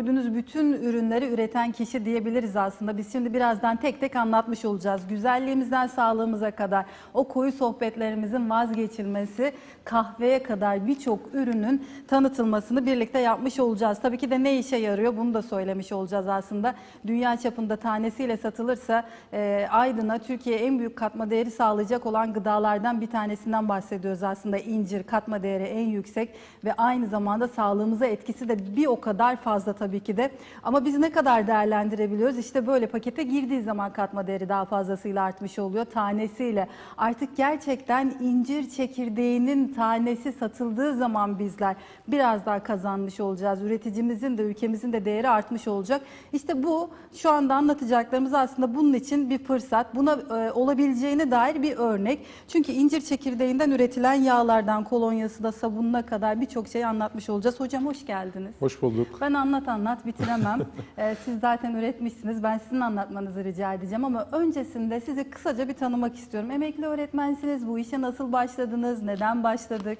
gördüğünüz bütün ürünleri üreten kişi diyebiliriz aslında. Biz şimdi birazdan tek tek anlatmış olacağız. Güzelliğimizden sağlığımıza kadar, o koyu sohbetlerimizin vazgeçilmesi, kahveye kadar birçok ürünün tanıtılmasını birlikte yapmış olacağız. Tabii ki de ne işe yarıyor bunu da söylemiş olacağız aslında. Dünya çapında tanesiyle satılırsa e, Aydın'a Türkiye'ye en büyük katma değeri sağlayacak olan gıdalardan bir tanesinden bahsediyoruz aslında. İncir katma değeri en yüksek ve aynı zamanda sağlığımıza etkisi de bir o kadar fazla tabii ki de. Ama biz ne kadar değerlendirebiliyoruz? İşte böyle pakete girdiği zaman katma değeri daha fazlasıyla artmış oluyor tanesiyle. Artık gerçekten incir çekirdeğinin tanesi satıldığı zaman bizler biraz daha kazanmış olacağız. Üreticimizin de ülkemizin de değeri artmış olacak. İşte bu şu anda anlatacaklarımız aslında bunun için bir fırsat. Buna e, olabileceğine dair bir örnek. Çünkü incir çekirdeğinden üretilen yağlardan kolonyası da sabununa kadar birçok şey anlatmış olacağız. Hocam hoş geldiniz. Hoş bulduk. Ben anlat anlat bitiremem. Ee, siz zaten üretmişsiniz. Ben sizin anlatmanızı rica edeceğim ama öncesinde sizi kısaca bir tanımak istiyorum. Emekli öğretmensiniz. Bu işe nasıl başladınız? Neden başladık?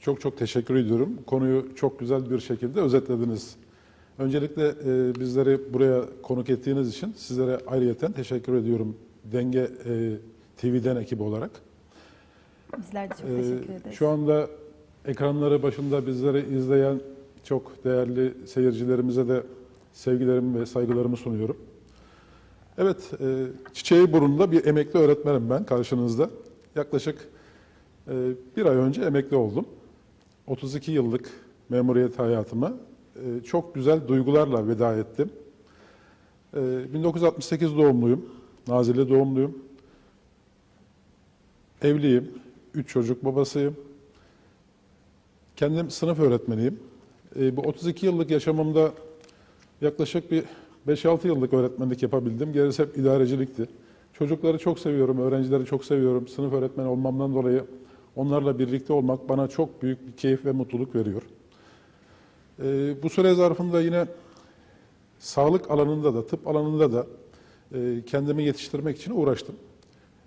Çok çok teşekkür ediyorum. Konuyu çok güzel bir şekilde özetlediniz. Öncelikle e, bizleri buraya konuk ettiğiniz için sizlere ayrıyeten teşekkür ediyorum. Denge e, TV'den ekibi olarak. Bizler de çok E, teşekkür ederiz. şu anda ekranları başında bizleri izleyen çok değerli seyircilerimize de sevgilerimi ve saygılarımı sunuyorum. Evet, e, çiçeği burnunda bir emekli öğretmenim ben karşınızda. Yaklaşık e, bir ay önce emekli oldum. 32 yıllık memuriyet hayatıma e, çok güzel duygularla veda ettim. E, 1968 doğumluyum, Nazilli doğumluyum. Evliyim, üç çocuk babasıyım. Kendim sınıf öğretmeniyim. E, bu 32 yıllık yaşamımda yaklaşık bir 5-6 yıllık öğretmenlik yapabildim. Gerisi hep idarecilikti. Çocukları çok seviyorum, öğrencileri çok seviyorum. Sınıf öğretmeni olmamdan dolayı onlarla birlikte olmak bana çok büyük bir keyif ve mutluluk veriyor. E, bu süre zarfında yine sağlık alanında da, tıp alanında da e, kendimi yetiştirmek için uğraştım.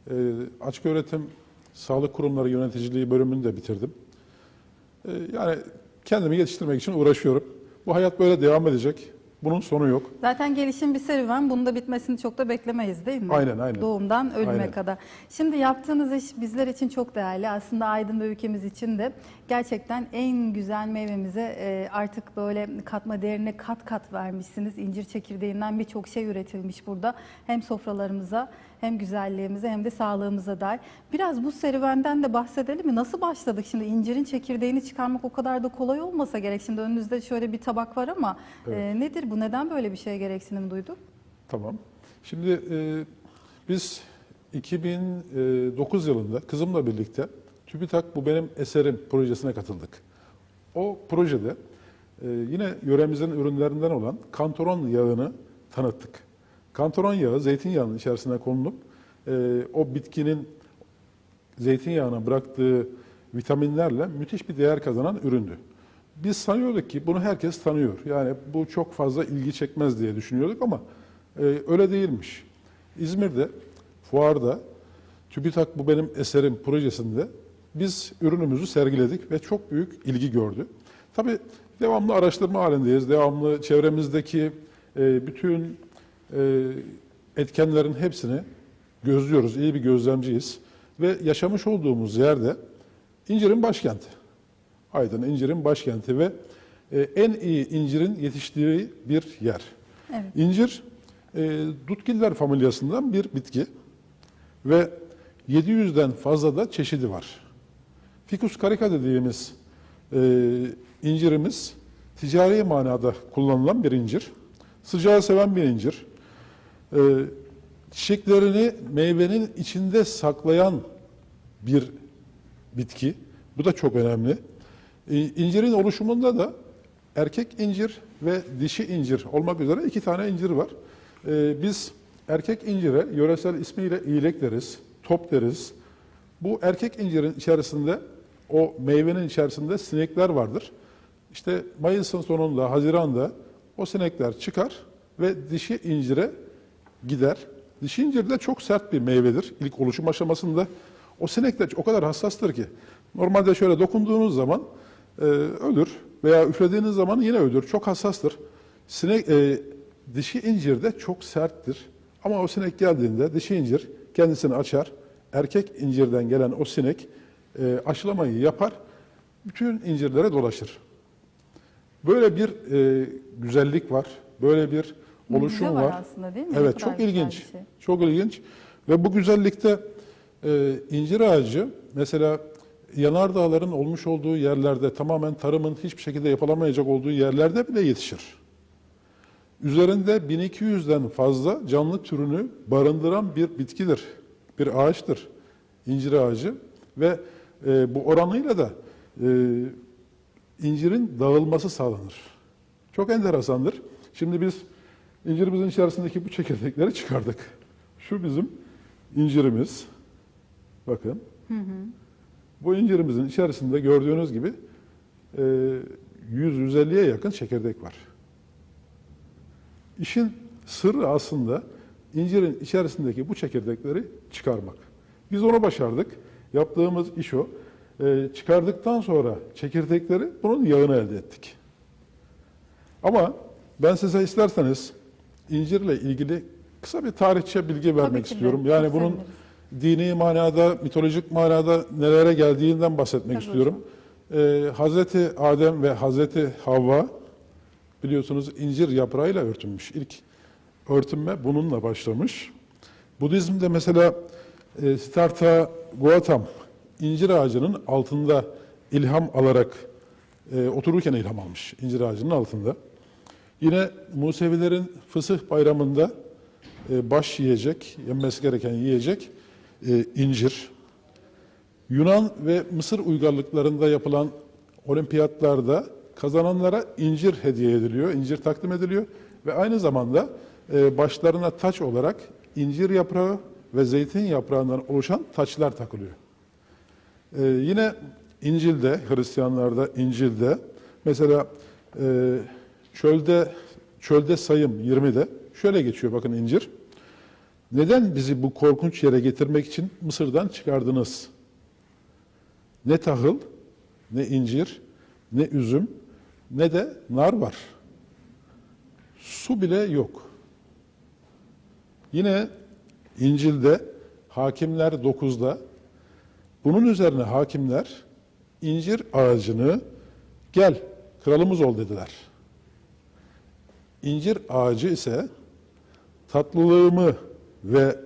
E, açık öğretim sağlık kurumları yöneticiliği bölümünü de bitirdim. E, yani kendimi yetiştirmek için uğraşıyorum. Bu hayat böyle devam edecek. Bunun sonu yok. Zaten gelişim bir serüven. Bunun da bitmesini çok da beklemeyiz değil mi? Aynen, aynen. Doğumdan ölüme Aynen. kadar. Şimdi yaptığınız iş bizler için çok değerli. Aslında Aydın ve ülkemiz için de gerçekten en güzel meyvemize e, artık böyle katma değerine kat kat vermişsiniz. İncir çekirdeğinden birçok şey üretilmiş burada. Hem sofralarımıza hem güzelliğimize hem de sağlığımıza dair. Biraz bu serüvenden de bahsedelim mi? Nasıl başladık şimdi? İncirin çekirdeğini çıkarmak o kadar da kolay olmasa gerek. Şimdi önünüzde şöyle bir tabak var ama e, nedir bu? Neden böyle bir şeye gereksinim duyduk? Tamam. Şimdi e, biz 2009 yılında kızımla birlikte TÜBİTAK Bu Benim Eserim projesine katıldık. O projede e, yine yöremizin ürünlerinden olan kantaron yağını tanıttık. Kantaron yağı zeytinyağının içerisine konulup e, o bitkinin zeytinyağına bıraktığı vitaminlerle müthiş bir değer kazanan üründü. Biz sanıyorduk ki bunu herkes tanıyor. Yani bu çok fazla ilgi çekmez diye düşünüyorduk ama e, öyle değilmiş. İzmir'de fuarda TÜBİTAK Bu Benim Eserim projesinde biz ürünümüzü sergiledik ve çok büyük ilgi gördü. Tabii devamlı araştırma halindeyiz. Devamlı çevremizdeki e, bütün etkenlerin hepsini gözlüyoruz. İyi bir gözlemciyiz. Ve yaşamış olduğumuz yerde incirin başkenti. Aydın incirin başkenti ve e, en iyi incirin yetiştiği bir yer. Evet. İncir e, dutgiller familyasından bir bitki ve 700'den fazla da çeşidi var. Ficus carica dediğimiz e, incirimiz ticari manada kullanılan bir incir. Sıcağı seven bir incir. E, çiçeklerini meyvenin içinde saklayan bir bitki. Bu da çok önemli. E, İncirin oluşumunda da erkek incir ve dişi incir olmak üzere iki tane incir var. E, Biz erkek incire yöresel ismiyle iğlek deriz, top deriz. Bu erkek incirin içerisinde o meyvenin içerisinde sinekler vardır. İşte Mayıs'ın sonunda, Haziran'da o sinekler çıkar ve dişi incire gider. Dişi incir de çok sert bir meyvedir ilk oluşum aşamasında. O sinekler o kadar hassastır ki normalde şöyle dokunduğunuz zaman e, ölür veya üflediğiniz zaman yine ölür. Çok hassastır. Sinek, e, dişi incir de çok serttir. Ama o sinek geldiğinde dişi incir kendisini açar. Erkek incirden gelen o sinek e, aşılamayı yapar. Bütün incirlere dolaşır. Böyle bir e, güzellik var. Böyle bir oluşum Mucize var var. aslında değil mi? Evet çok ilginç. şey. Çok ilginç. Ve bu güzellikte e, incir ağacı mesela yanardağların olmuş olduğu yerlerde tamamen tarımın hiçbir şekilde yapılamayacak olduğu yerlerde bile yetişir. Üzerinde 1200'den fazla canlı türünü barındıran bir bitkidir, bir ağaçtır incir ağacı ve e, bu oranıyla da e, incirin dağılması sağlanır. Çok enteresandır. Şimdi biz incirimizin içerisindeki bu çekirdekleri çıkardık. Şu bizim incirimiz. Bakın. Bu incirimizin içerisinde gördüğünüz gibi e, 100-150'ye yakın çekirdek var. İşin sırrı aslında incirin içerisindeki bu çekirdekleri çıkarmak. Biz onu başardık. Yaptığımız iş o. E, çıkardıktan sonra çekirdekleri bunun yağını elde ettik. Ama ben size isterseniz incirle ilgili kısa bir tarihçe bilgi vermek de, istiyorum. çok Yani bunun dini manada, mitolojik manada nelere geldiğinden bahsetmek Tabii istiyorum. Ee, Hazreti Adem ve Hazreti Havva biliyorsunuz incir yaprağıyla örtünmüş. İlk örtünme bununla başlamış. Budizm'de mesela e, Siddhartha Gautam incir ağacının altında ilham alarak e, otururken ilham almış incir ağacının altında. Yine Musevilerin Fısıh bayramında e, baş yiyecek, yenmesi gereken yiyecek e, incir. Yunan ve Mısır uygarlıklarında yapılan olimpiyatlarda kazananlara incir hediye ediliyor, incir takdim ediliyor ve aynı zamanda e, başlarına taç olarak incir yaprağı ve zeytin yaprağından oluşan taçlar takılıyor. Ee, yine İncil'de, Hristiyanlarda İncil'de mesela e, çölde çölde sayım 20'de şöyle geçiyor bakın incir. Neden bizi bu korkunç yere getirmek için Mısır'dan çıkardınız? Ne tahıl, ne incir, ne üzüm, ne de nar var. Su bile yok. Yine İncil'de Hakimler 9'da bunun üzerine hakimler incir ağacını gel kralımız ol dediler. İncir ağacı ise tatlılığımı ve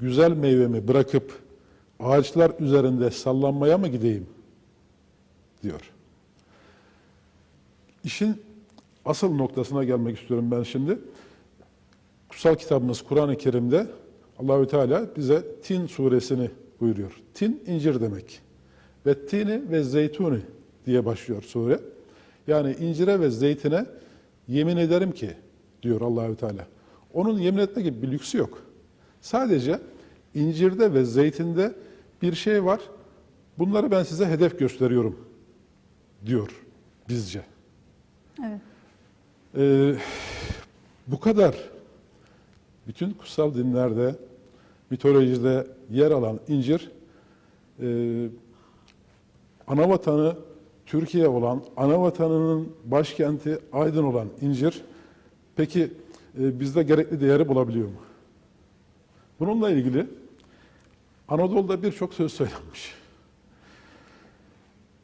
güzel meyvemi bırakıp ağaçlar üzerinde sallanmaya mı gideyim diyor. İşin asıl noktasına gelmek istiyorum ben şimdi. Kutsal kitabımız Kur'an-ı Kerim'de Allahü Teala bize Tin suresini buyuruyor. Tin incir demek. Ve tini ve zeytuni diye başlıyor sure. Yani incire ve zeytine yemin ederim ki diyor Allahü Teala. Onun yemin etme gibi bir lüksü yok. Sadece incirde ve zeytinde bir şey var. Bunları ben size hedef gösteriyorum diyor bizce. Evet. Ee, bu kadar bütün kutsal dinlerde, mitolojide yer alan incir, e, ana vatanı Türkiye olan, ana vatanının başkenti Aydın olan incir, peki e, bizde gerekli değeri bulabiliyor mu? Bununla ilgili Anadolu'da birçok söz söylenmiş.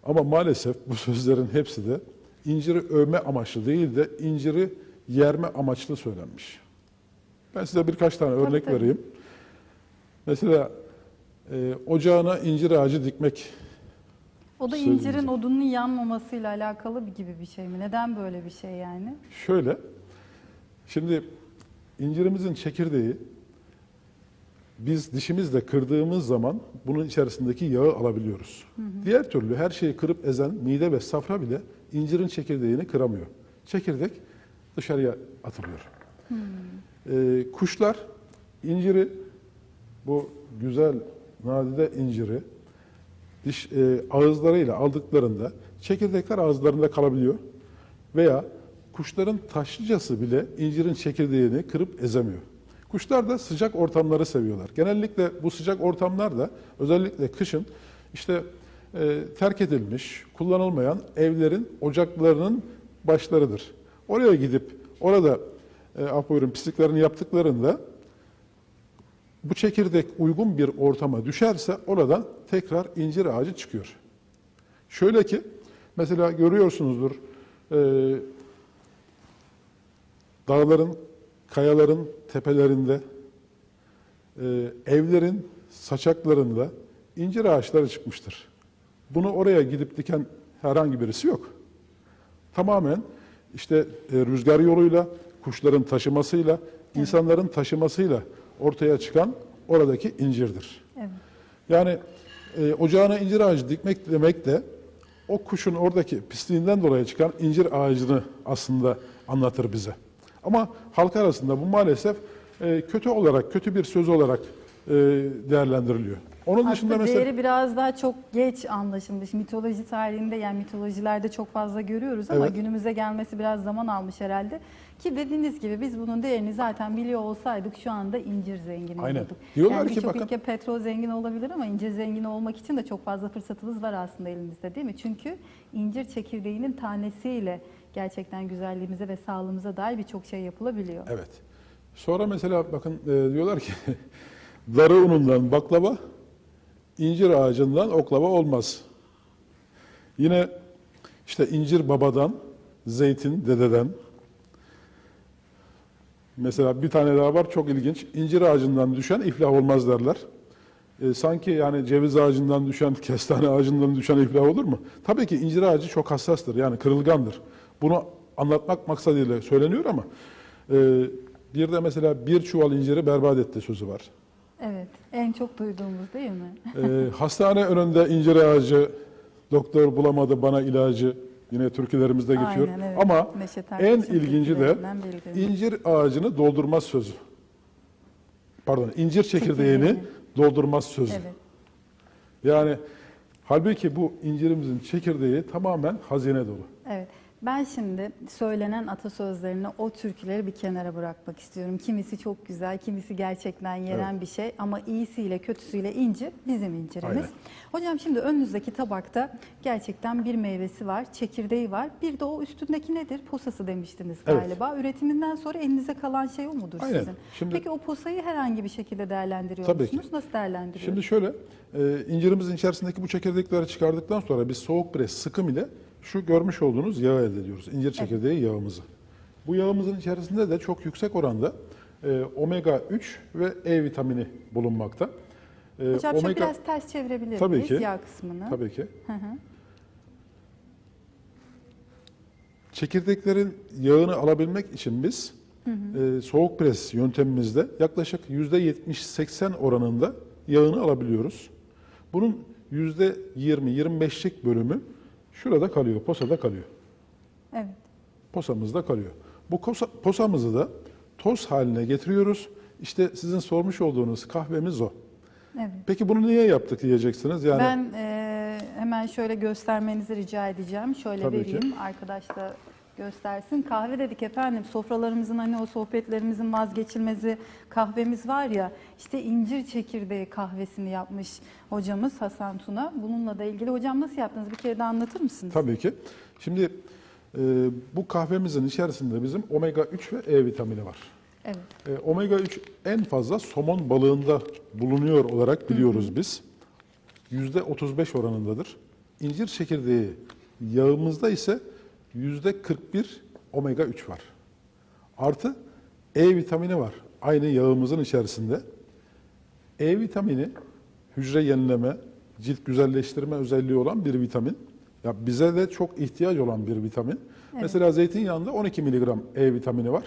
Ama maalesef bu sözlerin hepsi de inciri övme amaçlı değil de inciri yerme amaçlı söylenmiş. Ben size birkaç tane Tabii, örnek tabii. vereyim. Mesela e, ocağına incir ağacı dikmek. O da Söyleyecek. incirin odunun yanmamasıyla alakalı gibi bir şey mi? Neden böyle bir şey yani? Şöyle, şimdi incirimizin çekirdeği biz dişimizle kırdığımız zaman bunun içerisindeki yağı alabiliyoruz. Diğer türlü her şeyi kırıp ezen mide ve safra bile incirin çekirdeğini kıramıyor. Çekirdek dışarıya atılıyor. Ee, kuşlar inciri, bu güzel nadide inciri diş e, ağızlarıyla aldıklarında çekirdekler ağızlarında kalabiliyor veya kuşların taşlıcası bile incirin çekirdeğini kırıp ezemiyor. Kuşlar da sıcak ortamları seviyorlar. Genellikle bu sıcak ortamlar da özellikle kışın işte e, terk edilmiş, kullanılmayan evlerin ocaklarının başlarıdır. Oraya gidip Orada e, af buyurun pisliklerini yaptıklarında bu çekirdek uygun bir ortama düşerse oradan tekrar incir ağacı çıkıyor. Şöyle ki mesela görüyorsunuzdur e, dağların, kayaların tepelerinde, e, evlerin saçaklarında incir ağaçları çıkmıştır. Bunu oraya gidip diken herhangi birisi yok. Tamamen işte e, rüzgar yoluyla, kuşların taşımasıyla, insanların taşımasıyla ortaya çıkan oradaki incirdir. Evet. Yani e, ocağına incir ağacı dikmek demek de o kuşun oradaki pisliğinden dolayı çıkan incir ağacını aslında anlatır bize. Ama halk arasında bu maalesef e, kötü olarak, kötü bir söz olarak değerlendiriliyor. Onun dışında Aslında mesela değeri biraz daha çok geç anlaşılmış. Mitoloji tarihinde yani mitolojilerde çok fazla görüyoruz ama Evet. günümüze gelmesi biraz zaman almış herhalde. Ki dediğiniz gibi biz bunun değerini zaten biliyor olsaydık şu anda incir zengini Aynen. olurduk. Diyorlar yani ki birçok bakın- ülke petrol zengin olabilir ama incir zengini olmak için de çok fazla fırsatımız var aslında elimizde değil mi? Çünkü incir çekirdeğinin tanesiyle gerçekten güzelliğimize ve sağlığımıza dair birçok şey yapılabiliyor. evet. Sonra mesela bakın e, diyorlar ki darı unundan baklava, incir ağacından oklava olmaz. Yine işte incir babadan, zeytin dededen. Mesela bir tane daha var çok ilginç. İncir ağacından düşen iflah olmaz derler. E, sanki yani ceviz ağacından düşen, kestane ağacından düşen iflah olur mu? Tabii ki incir ağacı çok hassastır yani kırılgandır. Bunu anlatmak maksadıyla söyleniyor ama e, bir de mesela bir çuval inciri berbat etti sözü var. Evet, en çok duyduğumuz değil mi? Ee, hastane önünde incir ağacı, doktor bulamadı bana ilacı. Yine türkülerimizde geçiyor. Aynen, evet. Ama en ilginci de incir ağacını doldurmaz sözü. Pardon, incir çekirdeğini Çekirdeğini. doldurmaz sözü. Evet. Yani halbuki bu incirimizin çekirdeği tamamen hazine dolu. Evet. Ben şimdi söylenen atasözlerini, o türküleri bir kenara bırakmak istiyorum. Kimisi çok güzel, kimisi gerçekten yenen bir şey ama iyisiyle kötüsüyle incir bizim incirimiz. Aynen. Hocam şimdi önünüzdeki tabakta gerçekten bir meyvesi var, çekirdeği var. Bir de o üstündeki nedir? Posası demiştiniz Evet. galiba. Üretiminden sonra elinize kalan şey o mudur Aynen. sizin? Şimdi- Peki o posayı herhangi bir şekilde değerlendiriyor Tabii ki. musunuz? Nasıl değerlendiriyorsunuz? Şimdi şöyle, e, incirimizin içerisindeki bu çekirdekleri çıkardıktan sonra biz soğuk pres sıkım ile şu görmüş olduğunuz yağı elde ediyoruz. İncir çekirdeği yağımızı. Bu yağımızın içerisinde de çok yüksek oranda e, omega 3 ve E vitamini bulunmakta. E, Hocam şöyle biraz ters çevirebilir Tabii miyiz ki. yağ kısmını? Tabii ki. Hı hı. Çekirdeklerin yağını alabilmek için biz e, soğuk pres yöntemimizde yaklaşık %70-80 oranında yağını alabiliyoruz. Bunun %20-25'lik bölümü şurada kalıyor, posada kalıyor. Evet. Posamızda kalıyor. Bu kosa- posamızı da toz haline getiriyoruz. İşte sizin sormuş olduğunuz kahvemiz o. Evet. Peki bunu niye yaptık diyeceksiniz. Yani Ben e, hemen şöyle göstermenizi rica edeceğim. Şöyle Tabii ki. vereyim. Arkadaş da göstersin. Kahve dedik efendim. Sofralarımızın hani o sohbetlerimizin vazgeçilmezi kahvemiz var ya. İşte incir çekirdeği kahvesini yapmış hocamız Hasan Tuna. Bununla da ilgili hocam nasıl yaptınız? Bir kere de anlatır mısınız? Tabii ki. Şimdi e, bu kahvemizin içerisinde bizim omega 3 ve E vitamini var. Evet. E, omega 3 en fazla somon balığında bulunuyor olarak biliyoruz biz. Yüzde 35 oranındadır. İncir çekirdeği yağımızda ise yüzde 41 omega 3 var. Artı E vitamini var. Aynı yağımızın içerisinde. E vitamini hücre yenileme, cilt güzelleştirme özelliği olan bir vitamin. Ya bize de çok ihtiyaç olan bir vitamin. Mesela zeytinyağında 12 miligram E vitamini var.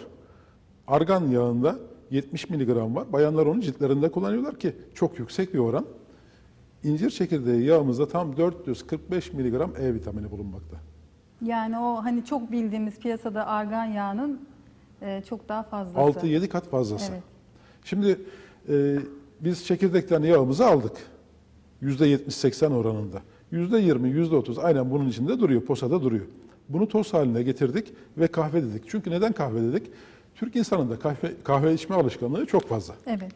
Argan yağında 70 miligram var. Bayanlar onu ciltlerinde kullanıyorlar ki çok yüksek bir oran. İncir çekirdeği yağımızda tam 445 miligram E vitamini bulunmakta. Yani o hani çok bildiğimiz piyasada argan yağının e, çok daha fazlası. 6-7 kat fazlası. Evet. Şimdi e, biz çekirdekten yağımızı aldık. %70-80 oranında. %20, %30 aynen bunun içinde duruyor, posada duruyor. Bunu toz haline getirdik ve kahve dedik. Çünkü neden kahve dedik? Türk insanında kahve, kahve içme alışkanlığı çok fazla. Evet.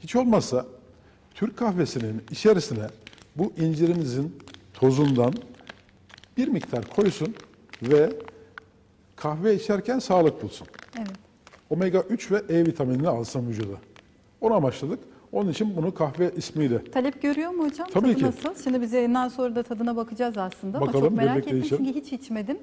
Hiç olmazsa Türk kahvesinin içerisine bu incirimizin tozundan bir miktar koysun ve kahve içerken sağlık bulsun. Evet. Omega 3 ve E vitaminini alsın vücuda. Onu amaçladık. Onun için bunu kahve ismiyle Talep görüyor mu hocam? Tabii Tadı ki. nasıl? Şimdi biz yayından sonra da tadına bakacağız aslında. ama Bakalım, çok merak ettim içelim. çünkü hiç içmedim.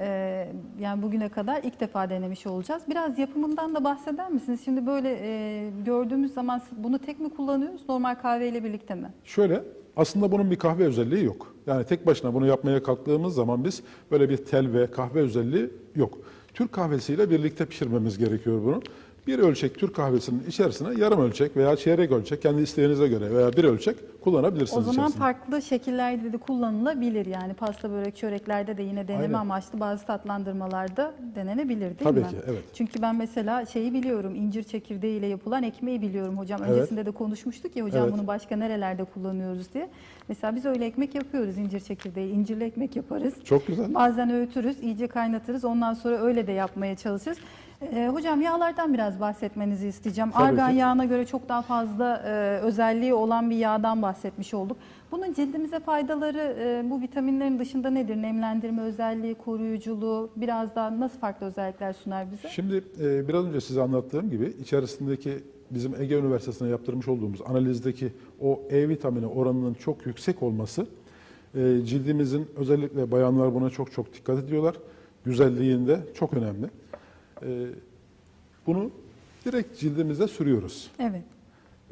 Ee, yani bugüne kadar ilk defa denemiş olacağız. Biraz yapımından da bahseder misiniz? Şimdi böyle e, gördüğümüz zaman bunu tek mi kullanıyoruz normal kahveyle birlikte mi? Şöyle, aslında bunun bir kahve özelliği yok. Yani tek başına bunu yapmaya kalktığımız zaman biz böyle bir tel ve kahve özelliği yok. Türk kahvesiyle birlikte pişirmemiz gerekiyor bunu. Bir ölçek Türk kahvesinin içerisine yarım ölçek veya çeyrek ölçek kendi isteğinize göre veya bir ölçek kullanabilirsiniz O zaman içerisine. farklı şekillerde de kullanılabilir. Yani pasta, börek, çöreklerde de yine deneme Aynen. amaçlı bazı tatlandırmalarda denenebilir değil Tabii mi? ki, evet. Çünkü ben mesela şeyi biliyorum, incir çekirdeği ile yapılan ekmeği biliyorum hocam. Evet. Öncesinde de konuşmuştuk ya hocam Evet. bunu başka nerelerde kullanıyoruz diye. Mesela biz öyle ekmek yapıyoruz incir çekirdeği, incirli ekmek yaparız. Çok güzel. Bazen öğütürüz, iyice kaynatırız. Ondan sonra öyle de yapmaya çalışırız. Ee, hocam yağlardan biraz bahsetmenizi isteyeceğim. Tabii Argan ki. yağına göre çok daha fazla e, özelliği olan bir yağdan bahsetmiş olduk. Bunun cildimize faydaları e, bu vitaminlerin dışında nedir? Nemlendirme özelliği, koruyuculuğu, biraz daha nasıl farklı özellikler sunar bize? Şimdi e, biraz önce size anlattığım gibi içerisindeki bizim Ege Üniversitesi'ne yaptırmış olduğumuz analizdeki o E vitamini oranının çok yüksek olması e, cildimizin özellikle bayanlar buna çok çok dikkat ediyorlar. Güzelliğinde çok önemli. E, bunu direkt cildimize sürüyoruz. Evet.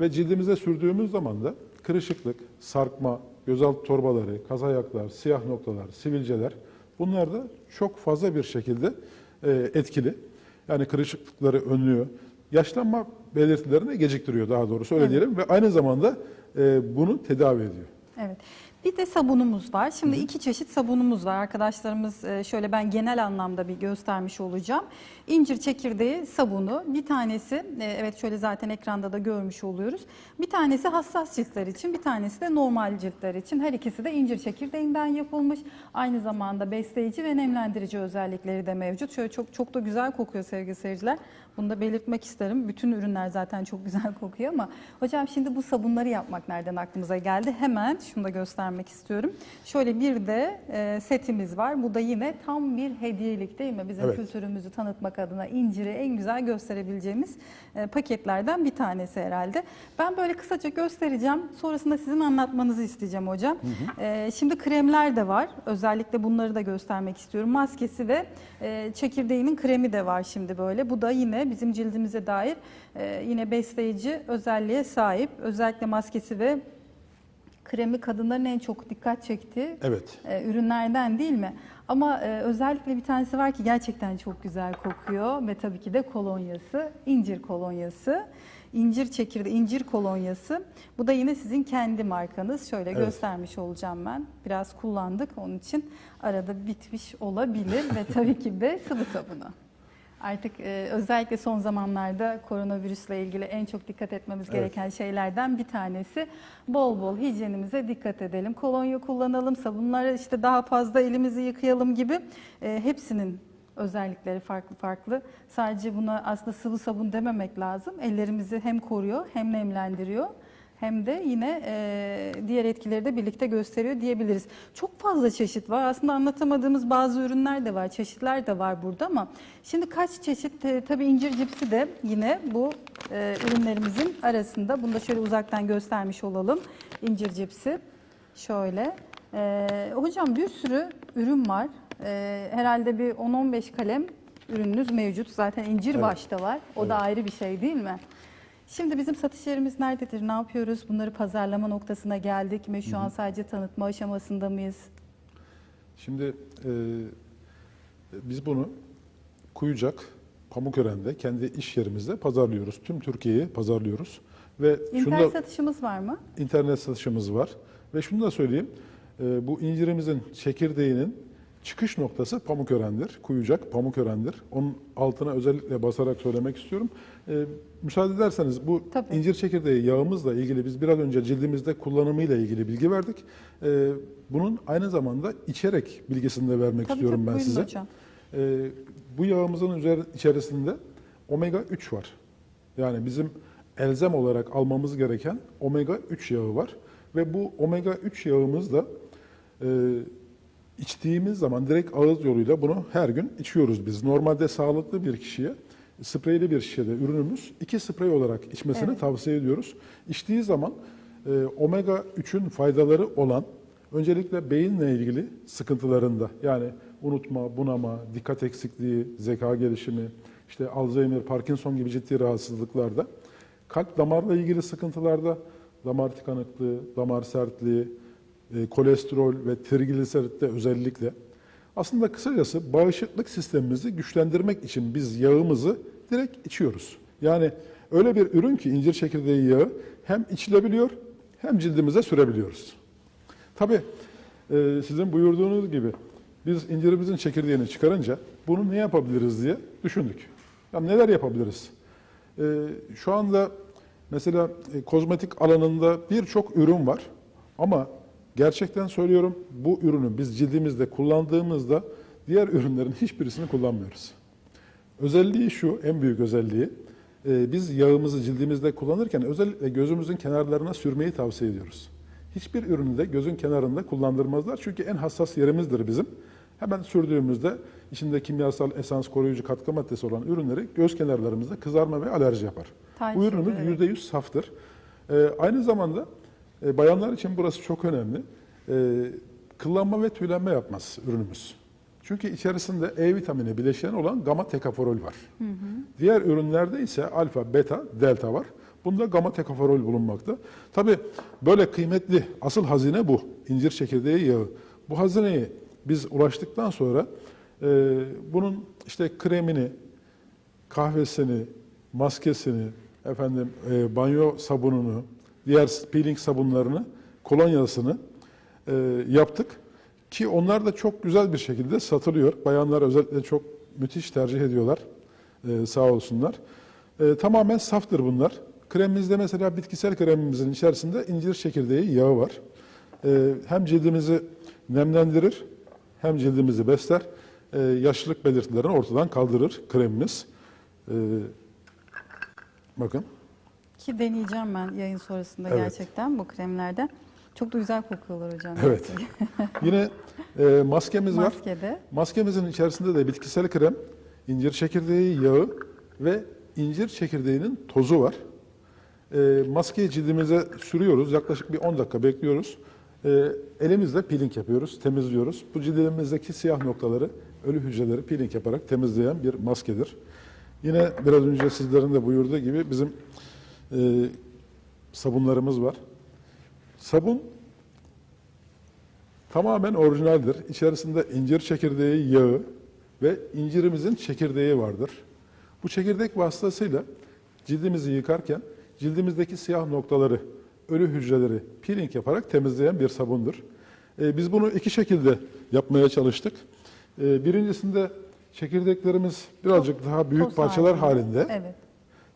Ve cildimize sürdüğümüz zaman da kırışıklık, sarkma, gözaltı torbaları, kaz ayaklar, siyah noktalar, sivilceler bunlar da çok fazla bir şekilde e, etkili. Yani kırışıklıkları önlüyor. Yaşlanma belirtilerini geciktiriyor daha doğrusu öyle Evet. diyelim ve aynı zamanda e, bunu tedavi ediyor. Evet. Bir de sabunumuz var. Şimdi iki çeşit sabunumuz var. Arkadaşlarımız e, şöyle ben genel anlamda bir göstermiş olacağım. İncir çekirdeği sabunu. Bir tanesi e, evet şöyle zaten ekranda da görmüş oluyoruz. Bir tanesi hassas ciltler için, bir tanesi de normal ciltler için. Her ikisi de incir çekirdeğinden yapılmış. Aynı zamanda besleyici ve nemlendirici özellikleri de mevcut. Şöyle çok çok da güzel kokuyor sevgili seyirciler. Bunu da belirtmek isterim. Bütün ürünler zaten çok güzel kokuyor ama hocam şimdi bu sabunları yapmak nereden aklımıza geldi? Hemen şunu da göstermek istiyorum. Şöyle bir de e, setimiz var. Bu da yine tam bir hediyelik değil mi? Bizim Evet. kültürümüzü tanıtmak adına inciri en güzel gösterebileceğimiz e, paketlerden bir tanesi herhalde. Ben böyle kısaca göstereceğim. Sonrasında sizin anlatmanızı isteyeceğim hocam. E, şimdi kremler de var. Özellikle bunları da göstermek istiyorum. Maskesi ve e, çekirdeğinin kremi de var şimdi böyle. Bu da yine bizim cildimize dair e, yine besleyici özelliğe sahip. Özellikle maskesi ve kremi kadınların en çok dikkat çektiği Evet. e, ürünlerden değil mi? Ama e, özellikle bir tanesi var ki gerçekten çok güzel kokuyor ve tabii ki de kolonyası, incir kolonyası. İncir çekirdeği, incir kolonyası. Bu da yine sizin kendi markanız. Şöyle Evet. göstermiş olacağım ben. Biraz kullandık onun için arada bitmiş olabilir ve tabii ki de sıvı sabunu. Artık e, özellikle son zamanlarda koronavirüsle ilgili en çok dikkat etmemiz Evet. gereken şeylerden bir tanesi bol bol hijyenimize dikkat edelim. Kolonya kullanalım, sabunları işte daha fazla elimizi yıkayalım gibi e, hepsinin özellikleri farklı farklı. Sadece buna aslında sıvı sabun dememek lazım. Ellerimizi hem koruyor hem nemlendiriyor hem de yine e, diğer etkileri de birlikte gösteriyor diyebiliriz. Çok fazla çeşit var. Aslında anlatamadığımız bazı ürünler de var, çeşitler de var burada ama şimdi kaç çeşit e, tabii incir cipsi de yine bu e, ürünlerimizin arasında. Bunu da şöyle uzaktan göstermiş olalım. İncir cipsi. Şöyle. E, hocam bir sürü ürün var. E, herhalde bir 10-15 kalem ürününüz mevcut. Zaten incir Evet. başta var. O da Evet. ayrı bir şey değil mi? Şimdi bizim satış yerimiz nerededir? Ne yapıyoruz? Bunları pazarlama noktasına geldik mi? Şu an sadece tanıtma aşamasında mıyız? Şimdi e, biz bunu Kuyucak, Pamukören'de kendi iş yerimizde pazarlıyoruz. Tüm Türkiye'yi pazarlıyoruz. Ve İnternet da, satışımız var mı? internet satışımız var. Ve şunu da söyleyeyim, e, bu incirimizin çekirdeğinin çıkış noktası Pamukören'dir. Kuyucak, Pamukören'dir. Onun altına özellikle basarak söylemek istiyorum. E, müsaade ederseniz bu Tabii. incir çekirdeği yağımızla ilgili biz biraz önce cildimizde kullanımıyla ilgili bilgi verdik. E, bunun aynı zamanda içerek bilgisini de vermek Tabii istiyorum tabii ben size. hocam. Ee, bu yağımızın içerisinde omega 3 var. Yani bizim elzem olarak almamız gereken omega 3 yağı var. Ve bu omega 3 yağımız da e, içtiğimiz zaman direkt ağız yoluyla bunu her gün içiyoruz biz. Normalde sağlıklı bir kişiye spreyli bir şişede ürünümüz iki sprey olarak içmesini Evet. tavsiye ediyoruz. İçtiği zaman e, omega 3'ün faydaları olan öncelikle beyinle ilgili sıkıntılarında yani unutma, bunama, dikkat eksikliği, zeka gelişimi, işte Alzheimer, Parkinson gibi ciddi rahatsızlıklarda, kalp damarla ilgili sıkıntılarda, damar tıkanıklığı, damar sertliği, e, kolesterol ve trigliseridde özellikle aslında kısacası bağışıklık sistemimizi güçlendirmek için biz yağımızı direkt içiyoruz. Yani öyle bir ürün ki incir çekirdeği yağı hem içilebiliyor hem cildimize sürebiliyoruz. Tabii e, sizin buyurduğunuz gibi biz incirimizin çekirdeğini çıkarınca bunu ne yapabiliriz diye düşündük. Ya neler yapabiliriz? E, şu anda mesela kozmetik alanında birçok ürün var ama gerçekten söylüyorum bu ürünü biz cildimizde kullandığımızda diğer ürünlerin hiçbirisini kullanmıyoruz. Özelliği şu, en büyük özelliği. e, biz yağımızı cildimizde kullanırken özellikle gözümüzün kenarlarına sürmeyi tavsiye ediyoruz. Hiçbir ürünü de gözün kenarında kullandırmazlar. Çünkü en hassas yerimizdir bizim. Hemen sürdüğümüzde içinde kimyasal esans koruyucu katkı maddesi olan ürünleri göz kenarlarımızda kızarma ve alerji yapar. Taş Bu ürünümüz gibi, evet. %100 saftır. E, aynı zamanda e, bayanlar için burası çok önemli. E, kıllanma ve tüylenme yapmaz ürünümüz. Çünkü içerisinde E vitamini bileşen olan gamma tekaforol var. Diğer ürünlerde ise alfa, beta, delta var. Bunda gamma tekaforol bulunmakta. Tabi böyle kıymetli asıl hazine bu. İncir çekirdeği yağı. Bu hazineyi biz ulaştıktan sonra e, bunun işte kremini, kahvesini, maskesini, efendim e, banyo sabununu, diğer peeling sabunlarını, kolonyasını e, yaptık. Ki onlar da çok güzel bir şekilde satılıyor. Bayanlar özellikle çok müthiş tercih ediyorlar. E, sağ olsunlar. E, tamamen saftır bunlar. Kremimizde mesela bitkisel kremimizin içerisinde incir çekirdeği yağı var. E, hem cildimizi nemlendirir, hem cildimizi besler. E, yaşlılık belirtilerini ortadan kaldırır kremimiz. E, bakın. Ki deneyeceğim ben yayın sonrasında Evet. gerçekten bu kremlerden. Çok da güzel kokuyorlar hocam. Evet. Yine e, maskemiz var. Maskede. Maskemizin içerisinde de bitkisel krem, incir çekirdeği yağı ve incir çekirdeğinin tozu var. E, maskeyi cildimize sürüyoruz. Yaklaşık bir 10 dakika bekliyoruz. E, elimizle peeling yapıyoruz, temizliyoruz. Bu cildimizdeki siyah noktaları, ölü hücreleri peeling yaparak temizleyen bir maskedir. Yine biraz önce sizlerin de buyurduğu gibi bizim e, sabunlarımız var. Sabun tamamen orijinaldir. İçerisinde incir çekirdeği yağı ve incirimizin çekirdeği vardır. Bu çekirdek vasıtasıyla cildimizi yıkarken cildimizdeki siyah noktaları, ölü hücreleri peeling yaparak temizleyen bir sabundur. Ee, biz bunu iki şekilde yapmaya çalıştık. Ee, birincisinde çekirdeklerimiz birazcık daha büyük parçalar halinde. Evet.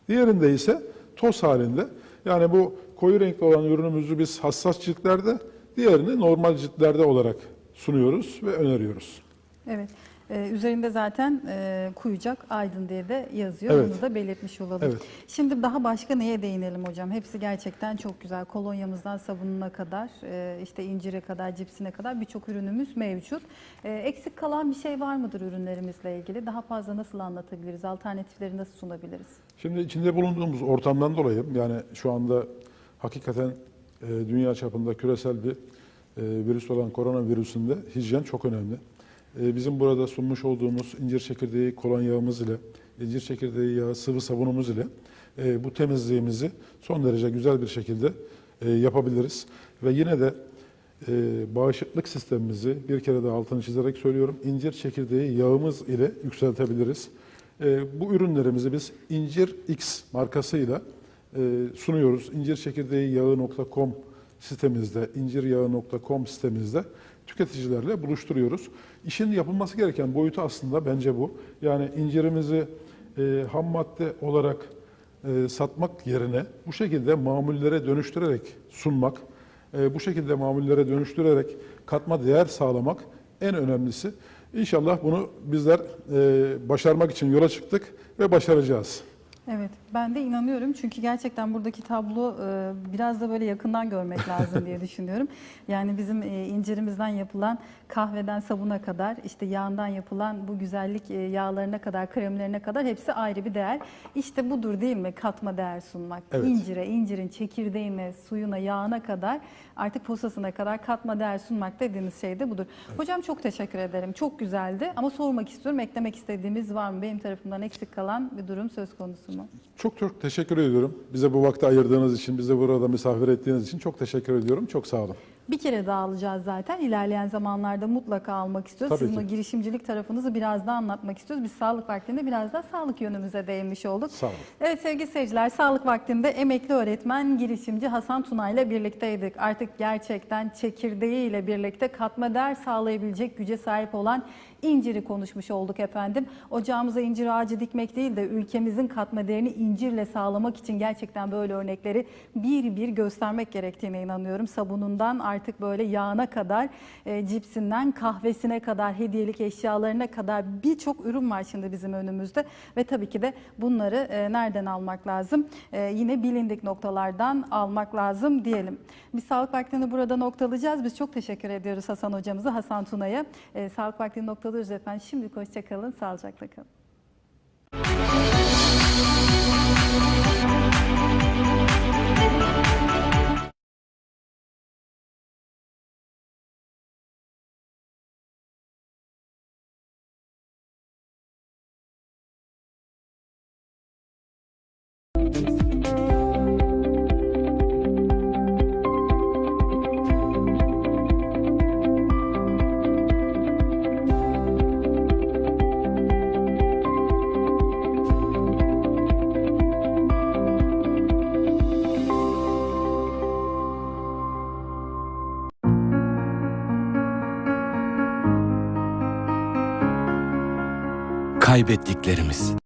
Diğerinde ise toz halinde. Yani bu koyu renkli olan ürünümüzü biz hassas ciltlerde, diğerini normal ciltlerde olarak sunuyoruz ve öneriyoruz. Evet. Ee, üzerinde zaten e, kuyucak aydın diye de yazıyor. Evet. Bunu da belirtmiş olalım. Evet. Şimdi daha başka neye değinelim hocam? Hepsi gerçekten çok güzel. Kolonyamızdan sabununa kadar, e, işte incire kadar, cipsine kadar birçok ürünümüz mevcut. E, eksik kalan bir şey var mıdır ürünlerimizle ilgili? Daha fazla nasıl anlatabiliriz? Alternatifleri nasıl sunabiliriz? Şimdi içinde bulunduğumuz ortamdan dolayı yani şu anda hakikaten e, dünya çapında küresel bir e, virüs olan koronavirüsünde hijyen çok önemli. E, bizim burada sunmuş olduğumuz incir çekirdeği kolonyamız ile, incir çekirdeği yağı sıvı sabunumuz ile e, bu temizliğimizi son derece güzel bir şekilde e, yapabiliriz. Ve yine de e, bağışıklık sistemimizi bir kere daha altını çizerek söylüyorum. incir çekirdeği yağımız ile yükseltebiliriz. Bu ürünlerimizi biz İncir X markasıyla sunuyoruz. İncirçekirdeğiyağı.com sitemizde, inciryağı.com sitemizde tüketicilerle buluşturuyoruz. İşin yapılması gereken boyutu aslında bence bu. Yani incirimizi e, ham madde olarak e, satmak yerine bu şekilde mamullere dönüştürerek sunmak, e, bu şekilde mamullere dönüştürerek katma değer sağlamak en önemlisi. İnşallah bunu bizler e, başarmak için yola çıktık ve başaracağız. Evet, ben de inanıyorum çünkü gerçekten buradaki tablo e, biraz da böyle yakından görmek lazım diye düşünüyorum. Yani bizim e, incirimizden yapılan kahveden sabuna kadar, işte yağından yapılan bu güzellik e, yağlarına kadar, kremlerine kadar hepsi ayrı bir değer. İşte budur değil mi katma değer sunmak. Evet. İncire, incirin çekirdeğine, suyuna, yağına kadar artık posasına kadar katma değer sunmak dediğiniz şey de budur. Hocam çok teşekkür ederim. Çok güzeldi ama sormak istiyorum. Eklemek istediğimiz var mı? Benim tarafımdan eksik kalan bir durum söz konusu mu? Çok çok teşekkür ediyorum. Bize bu vakti ayırdığınız için, bize burada misafir ettiğiniz için çok teşekkür ediyorum. Çok sağ olun. Bir kere daha alacağız zaten. İlerleyen zamanlarda mutlaka almak istiyoruz. Tabii Sizin ki. o girişimcilik tarafınızı biraz daha anlatmak istiyoruz. Biz sağlık vaktinde biraz daha sağlık yönümüze değinmiş olduk. Sağ olun. Evet sevgili seyirciler, sağlık vaktinde emekli öğretmen girişimci Hasan Tuna ile birlikteydik. Artık gerçekten çekirdeği ile birlikte katma değer sağlayabilecek güce sahip olan inciri konuşmuş olduk efendim. Ocağımıza incir ağacı dikmek değil de ülkemizin katma değerini incirle sağlamak için gerçekten böyle örnekleri bir bir göstermek gerektiğine inanıyorum. Sabunundan artık böyle yağına kadar, e, cipsinden kahvesine kadar, hediyelik eşyalarına kadar birçok ürün var şimdi bizim önümüzde. Ve tabii ki de bunları e, nereden almak lazım? E, yine bilindik noktalardan almak lazım diyelim. Biz sağlık vaktini burada noktalayacağız. Biz çok teşekkür ediyoruz Hasan hocamıza, Hasan Tuna'ya. E, sağlık vaktini noktalıyoruz efendim. Şimdi hoşçakalın, sağlıcakla kalın. Kaybettiklerimiz